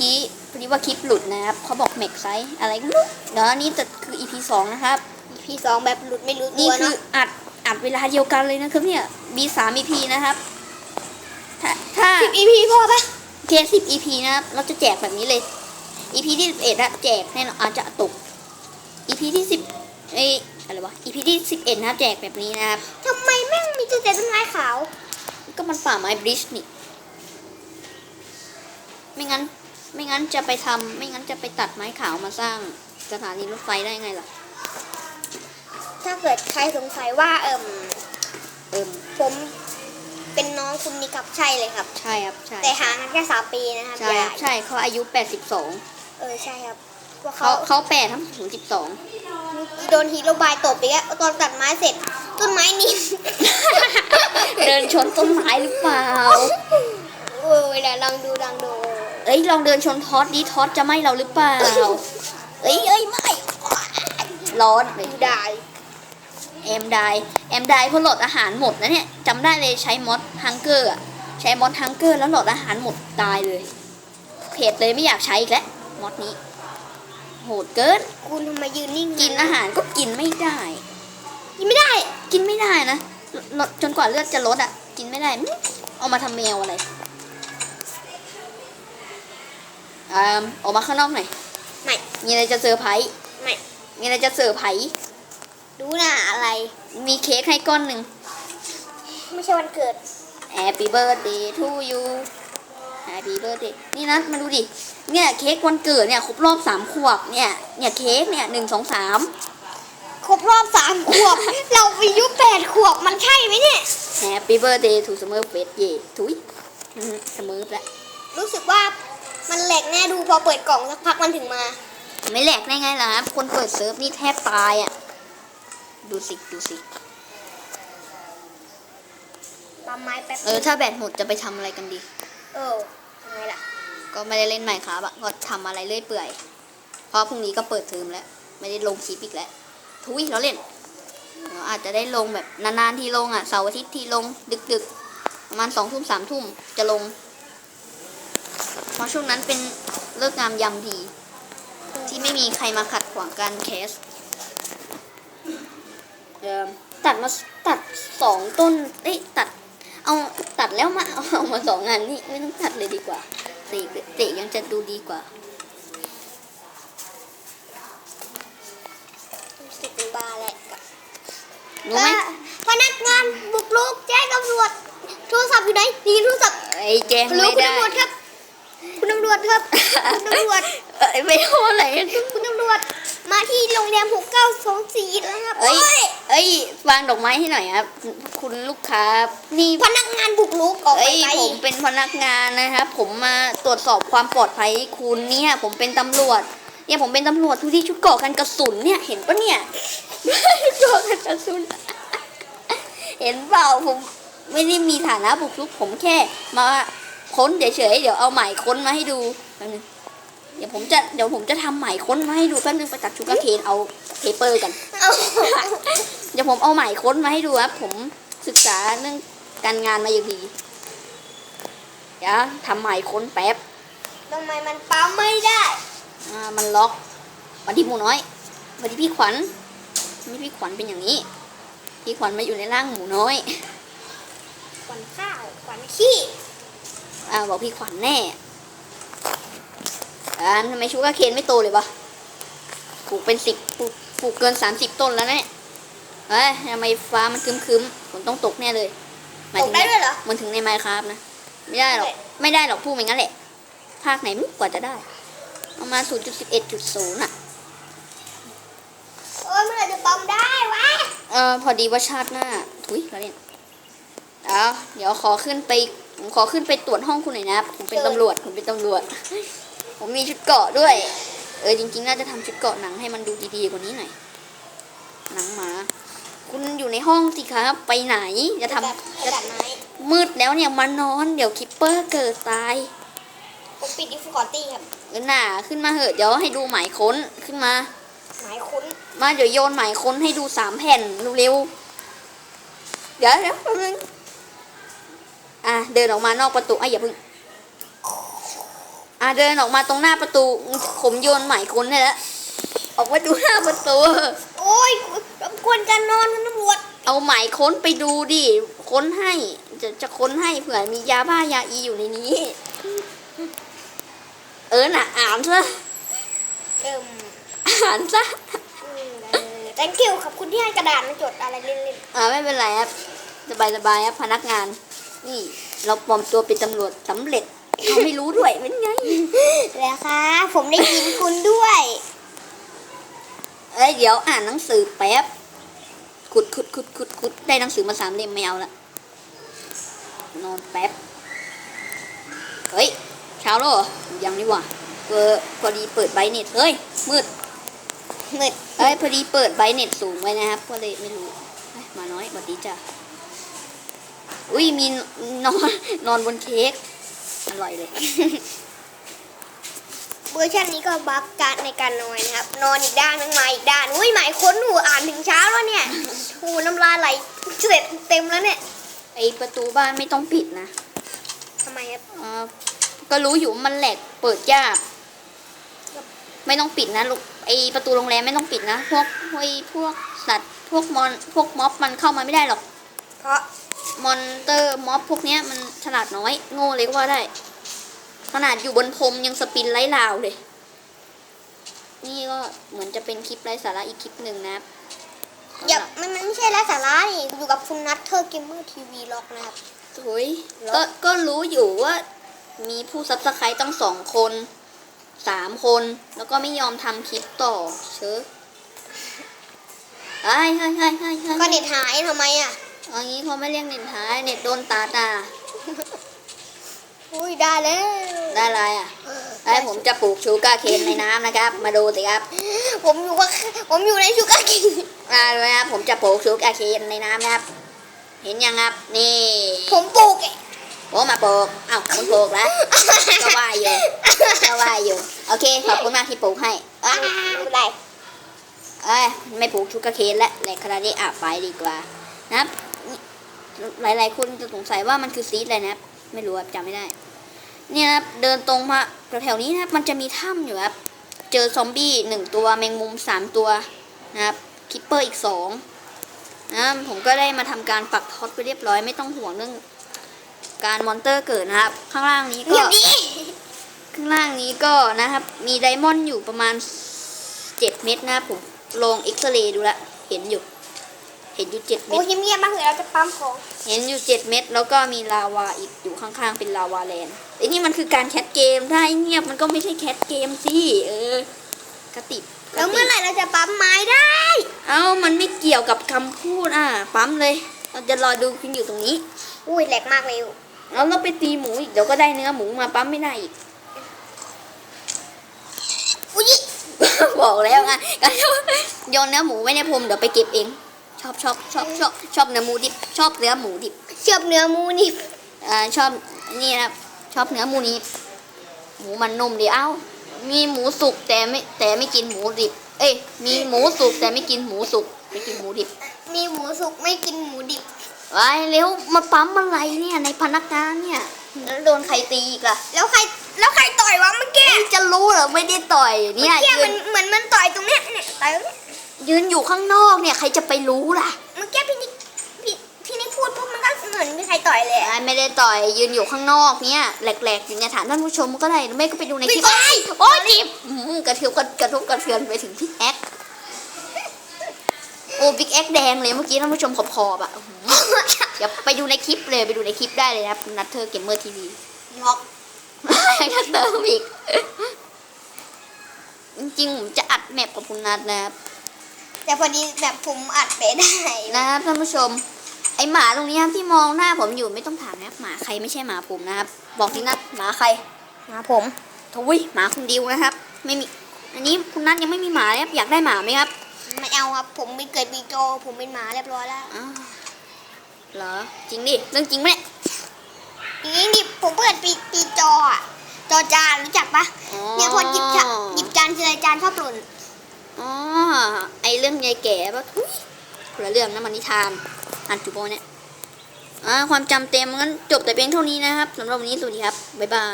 กี้พอดีว่าคลิปหลุดนะครับเขาบอกเมกไซส์อะไรก็ไม่รู้เดี๋ยวอันนี้จะคือ EP สองนะครับพี่สองแบบหลุดไม่รู้นี่ตัวคือเนาะอัดอัดเวลาเดียวกันเลยนะครับเนี่ย มีสาม EP นะครับ ถ้าถ้า สิบ EP พอปะเคสสิบ EP นะครับ เราจะแจกแบบนี้เลย EP ที่สิบเอ็ดอะแจกแน่นอนอาจจะตก EP ที่สิบเอ้ยอะไรวะ EP ที่สิบเอ็ดนะครับแจกแบบนี้นะครับ ทำไมแม่งมีแต่ต้นไม้ขาว ก็มันป่าไม้บริชนี่ ไม่งั้น ไม่งั้นจะไปทำไม่งั้นจะไปตัดไม้ขาวมาสร้างสถานีรถไฟได้ไงล่ะ ถ้าเกิดใครสงสัยว่าเอิ่มเอิมผมเป็นน้องคุณนี่กับใช่เลยครับ ใช่ครับใช่แต่ห่างกันแค่สามปีนะครับใช่อคย่ารับใช่เขาอายุแปดสิบสองเออใช่ครับว่าเขาเขาเขาแปดทั้งถึงสิบสองโดนฮีโร่บายตบไปแล้วตอนตัดไม้เสร็จ ต้นไม้นิ่มเดินชนต้นไม้หรือเปล่าโอ้ยเดี๋ยวลองดูลองดูเอ้ยลองเดินชนทอสดิทอสจะไหมเราหรือเปล่า เอ้ยเอ้ยไม่ร้อนเลยดูได้แอมไดแอมไดเพราะโหลดอาหารหมดนะเนี่ยจำได้เลยใช้มอดฮังเกอร์อะใช้มอดฮังเกอร์แล้วโหลดอาหารหมดตายเลยเพจเลยไม่อยากใช้อีกแล้วมอดนี้ โหดเกินคุณทำไมยืนนิ่งกินอาหารก็กินไม่ได้ กินไม่ได้ กินไม่ได้นะลดจนกว่าเลือดจะลดอะกินไม่ได้อื้อเอามาทำแมวอะไร อ่าออกมาข้างนอกหน่อย ไม่ มีอะไรจะเซอร์ไพรส์ ไม่ มีอะไรจะเซอร์ไพรส์ ดูหน้าอะไร มีเค้กให้ก้อนหนึ่ง ไม่ใช่วันเกิด Happy birthday to you Happy birthday นี่นะมาดูดิ เนี่ยเค้กวันเกิดเนี่ยครบรอบสามขวบเนี่ย เนี่ยเค้กเนี่ยหนึ่งสองสามครบรอบสามขวบ เราอายุแปดขวบมันใช่ไหมเนี่ย Happy birthday to Summer f e s t เย่ทุยเสมอแล้วรู้สึกว่า มันแหลกแน่ดูพอเปิดกล่องสักพักมันถึงมา ไม่แหลกได้ไงล่ะครับคนเปิดเซิร์ฟนี่แทบตายอะ ดูสิ ดูสิตามไม้แป๊บเออถ้าแบตหมดจะไปทำอะไรกันดี เออทำไงล่ะ ก็ไม่ได้เล่นใหม่ครับอะก็ทำอะไรเรื่อยเปื่อย เพราะพรุ่งนี้ก็เปิดเทอมแล้ว ไม่ได้ลงคลิปอีกแล้วทุยเราเล่นเดี๋ยวอาจจะได้ลงแบบนานๆทีลงอะเสาร์อาทิตย์ทีลงดึกๆประมาณสองทุ่มสามทุ่มจะลงเพ ราะช่วงนั้นเป็นเลิกงามยามดี ที่ไม่มีใครมาขัดขวางการแคสเอิ่มตัดมาตัดสองต้นเอ้ยตัด เอาตัดแล้วมาเอาเอามาสองงานนี่ไม่ต้องตัดเลยดีกว่าเตะเตะยังจะดูดีกว่ารู้สึกเป็นบ้าแหละรู้ไหมพนักงานบุกรุกแจ้งตำรวจโทรศัพท์อยู่ไหนนี่โทรศัพท์ไอ้แจ้งฮัลโหลไม่คุณได้ตำรวจครับคุณ ตำรวจครับ คุณตำรวจ เอ้ยไม่เอาอะไรคุณตำรวจ มาที่โรงแรม6924แล้วครับเอ้ยโอ้ยเอ้ยวางดอกไม้ให้หน่อยครับ คุณลูกค้านี่พนักงานบุกรุกออกไปเอ้ยไปผมเป็นพนักงานนะครับ ผมมาตรวจสอบความปลอดภัยให้คุณเนี่ยผมเป็นตำรวจ เนี่ยผมเป็นตำรวจทุกที่ชุดเกราะกันกระสุนเนี่ยเห็นปะเนี่ย ชุดเกราะกันกระสุน เห็นเปล่าผมไม่ได้มีฐานะบุกรุกผมแค่มา ค้นเฉยๆเดี๋ยวเอาหมายค้นมาให้ดูแป๊บนึงเดี๋ยวผมจะเดี๋ยวผมจะทำหมายค้นมาให้ดูแป๊บนึงไปตัดชูการ์เคนเอาเพเปอร์กันเอาเดี๋ยวผมเอาหมายค้นมาให้ดูครับผมศึกษาเรื่องการงานมาอย่างดีเดี๋ยวทำหมายค้นแป๊บทำไมมันปั๊มไม่ได้ อ่ามันล็อกวันที่หมูน้อย วันที่พี่ขวัญนี่พี่ขวัญเป็นอย่างนี้ พี่ขวัญมาอยู่ในร่างหมูน้อย ขวัญข้าว ขวัญขี้ อ่าบอกพี่ขวัญแน่อ่าทำไมชูการ์เคนไม่โตเลยวะปลูกเป็นสิบปลูกปลูกเกินสามสิบต้นแล้วนะเนี่ยเฮ้ยทำไมฟ้ามันครึมคึมๆฝนต้องตกแน่เลยหมายตกถึงได้ในด้วยเหรอ มันถึงในไมค์ครับนะ ไม่ได้หรอก ไม่ได้หรอกพูดอย่างนั้นแหละ ภาคไหนไม่รู้กว่าจะได้ ประมาณ0.11.0อะ โอ้ยเมื่อไหร่จะปั๊มได้วะ เออพอดีว่าชาติหน้าทุยเราเล่นเอาเดี๋ยวขอขึ้นไป ผมขอขึ้นไปตรวจห้องคุณหน่อยนะครับผมเป็นตำรวจ ผมเป็นตำรวจ ผมมีชุดเกราะด้วย เออจริงๆ น่าจะทำชุดเกราะหนังให้มันดูดีๆกว่านี้หน่อย หนังหมา คุณอยู่ในห้องสิครับ ไปไหน จะทำแบบกระดาษไม้มืดแล้วเนี่ยมานอน เดี๋ยวคิปเปอร์เกิดตาย ผมปิดดิฟคอร์ตี้ครับเออหน่าขึ้นมาเหอะ เดี๋ยวให้ดูหมายค้นขึ้นมา หมายคุ้น มาเดี๋ยวโยนหมายค้นให้ดูสามแผ่นเร็วๆ เดี๋ยวเดี๋ยวแป๊บนึง อะเดินออกมานอกประตูอะอย่าเพิ่งอะเดินออกมาตรงหน้าประตูผมโยนหมายค้นให้แล้วออกมาดูหน้าประตูโอ้ยรบกวนการนอนคุณตำรวจเอาหมายค้นไปดูดิค้นให้จะจะค้นให้เผื่อมียาบ้ายาอีอยู่ในนี้ เออน่ะอ่านซะเอิ่มอ่านซะเออ thank you ขอบคุณที่ให้กระดาษมาจดอะไรเล่นอ่าไม่เป็นไรครับสบายสบายๆครับพนักงาน นี่เราปลอมตัวเป็นตำรวจสำเร็จเขาไม่รู้ด้วยเป็นไงๆแล้วคะ ผมได้ยินคุณด้วย เอ้ยเดี๋ยวอ่านหนังสือแป๊บขุดขุดขุดขุดขุดได้หนังสือมาสามเล่มไม่เอาละนอนแป๊บ เฮ้ยเช้าแล้วเหรอยังนี่หว่าเออพอดีเปิดไบเน็ตเฮ้ยมืดมืดเอ้ยพอดีเปิดไบเน็ตสูงไว้นะครับ ก็เลยไม่รู้เอ้ยมาน้อยบัดดีจ้ะ อุ้ยมีนอนนอนบนเค้กอร่อยเลย เวอร์ชันนี้ก็บัฟการในการนอนนะครับ นอนอีกด้านนึงมาอีกด้าน อุ้ยหมายค้นหนูอ่านถึงเช้าแล้วเนี่ยหูน้ำลายไหลเสร็จเต็มแล้วเนี่ย ไอประตูบ้านไม่ต้องปิดนะทำไมครับเอ่อก็รู้อยู่ว่ามันแหลกเปิดยาก ไม่ต้องปิดนะลูกไอประตูโรงแรมไม่ต้องปิดนะ พวกพวกไอ้พวกสัตว์พวกมอนพวกม็อบมันเข้ามาไม่ได้หรอก เพราะ มอนเตอร์ม็อบพวกเนี้ยมันฉลาดน้อย โง่เลยก็ว่าได้ ขนาดอยู่บนพรมยังสปินไร้ลาวเลย นี่ก็เหมือนจะเป็นคลิปไร้สาระอีกคลิปหนึ่งนะครับอย่ามันมันไม่ใช่ไร้สาระนี่อยู่กับคุณนัทเธอเกมเมอร์ทีวีล็อกนะครับโอ้ยก็ก็รู้อยู่ว่ามีผู้ซับสไครต์ตั้งสองคนสามคน แล้วก็ไม่ยอมทำคลิปต่อเชอะไอ้ไอ้ไอ้ไอ้ไอ้ก็เน็ตหายทำไมอะ อันนี้เขาไม่เรียกเน็ตท้ายเน็ตโดนตาตา อุ้ยได้แล้วได้อะไรอะไอ้ผมจะปลูกชูการ์เคนในน้ำนะครับ มาดูสิครับผมอยู่กับผมอยู่ในชูการ์กินมาดูนะครับผมจะปลูกชูการ์เคนในน้ำนะครับ เห็นยังครับ นี่ ผมปลูกเองผมมาปลูกเอ้าคุณปลูกแล้วก็ว่าอยู่ก็ว่าอยู่ โอเค ขอบคุณมากที่ปลูกให้อะไม่เป็นไรเอ้ยไม่ปลูกชูการ์เคนแล้วแหลกขนาดนี้อะไปดีกว่านะครับ หลาย ๆ คนจะสงสัยว่ามันคือซีดอะไรนะครับ ไม่รู้ครับจำไม่ได้ เนี่ยนะครับเดินตรงมาแถวๆนี้นะครับมันจะมีถ้ำอยู่ครับ เจอซอมบี้หนึ่งตัวแมงมุมสามตัวนะครับคิปเปอร์อีกสองนะครับผมก็ได้มาทำการปักท็อตไปเรียบร้อยไม่ต้องห่วงเรื่อง การมอนเตอร์เกิดนะครับ ข้างล่างนี้ก็เงียบดิข้างล่างนี้ก็นะครับ มีไดมอนด์อยู่ประมาณเจ็ดเม็ดนะครับผมลองเอ็กซเรย์ดูละเห็นอยู่เห็นอยู่เจ็ดเม็โอ้ด ยเงียบๆมากเลยเราจะปั๊มของเห็นอยู่เจ็ดเม็ดแล้วก็มีลาวาอีกอยู่ข้างๆ เป็นลาวาแลนด์ไอ้นี่มันคือการแคทเกมถ้าให้เงียบมันก็ไม่ใช่แคทเกมสิเออกระติบกแล้วระติเมื่อบไหร่เราจะปั๊มไม้ได้ เอ้ามันไม่เกี่ยวกับคำพูดอะปั๊มเลยเราจะรอดูคุณอยู่ตรงนี้อุ้ยแหลกมากเลยแล้วเราไปตีหมูอีกเดี๋ยวก็ได้เนื้อหมูมาปั๊มไม่ได้อีก อุ้ยบอกแล้วไงการโยนเนื้อหมูไว้ในพรมเดี๋ยวไปเก็บเอง ชอบชอบชอบชอบชอบเนื้อหมูดิบชอบเนื้อหมูดิบเชือบเนื้อหมูนี่อ่าชอบนี่นะครับชอบเนื้อหมูนี้หมูมันนุ่มดีเอ้า มีหมูสุกแต่ไม่แต่ไม่กินหมูดิบ เอ้ยมีหมูสุกแต่ไม่กินหมูสุกไม่กินหมูดิบ มีหมูสุกไม่กินหมูดิบไอ้เร็วมาปั๊มอะไรเนี่ยในพนักงานเนี่ยแล้วโดนใครตีอีกล่ะแล้วใครแล้วใครต่อยวะเมื่อกี้จะรู้เหรอไม่ได้ต่อยเนี่ยเมื่อกี้ยืมันนเหมือนมันต่อยตรงเนี้ยเนี่ยต่อยตรงเนี้ย ยืนอยู่ข้างนอกเนี่ยใครจะไปรู้ล่ะเมื่อกี้พี่นิกพี่พี่นิกพูดปุ๊บมันก็เหมือนมีใครต่อยเลยอะไอ้ไม่ได้ต่อยยืนอยู่ข้างนอกเนี่ยแหลกๆอยู่เนี่ยถามท่านผู้ชมก็ได้หรือไม่ก็ไปดูในคลิปไม่ได้โอ้ยจิบอืมกระเทือบกระทบกระเทือนไปถึงพี่แอ๊กโอ้บิ๊กแอ๊กแดงเลยเมื่อกี้ท่านผู้ชมขอบๆอะอื้อหือเดี๋ยวไปดูในคลิปเลยไปดูในคลิปได้เลยนะครับนัทเธอเกมเมอร์ทีวี ล็อกจะเติมอีก จริงๆผมจะอัดแมปกับคุณนัทนะครับ แต่พอดีแบบผมอัดไปได้นะครับท่านผู้ชม ไอหมาตรงนี้ครับที่มองหน้าผมอยู่ไม่ต้องถามนะครับหมาใครไม่ใช่หมาผมนะครับ บอกที่นัทหมาใครมาผมทุยหมาคุณดิวนะครับ ไม่มีอันนี้คุณนัทยังไม่มีหมาเลยครับอยากได้หมาไหมครับไม่เอาครับ ผมไม่เกิดปีโจผมเป็นหมาเรียบร้อยแล้วอ้าวเหรอจริงดิเรื่องจริงไหมเนี่ยอย่างนี้ดิผมเปิดปีปีจออะจอจานรู้จักปะเนี่ยพอหยิบจานหยิบจานทีไรจานชอบหล่น อ๋อไอเรื่องยายแก่ปะทุยคนละเรื่องนะมันนิทานอ่านจูโบเนี่ยอ่าความจำเต็มงั้นจบแต่เพียงเท่านี้นะครับสำหรับวันนี้สวัสดีครับ บ๊ายบาย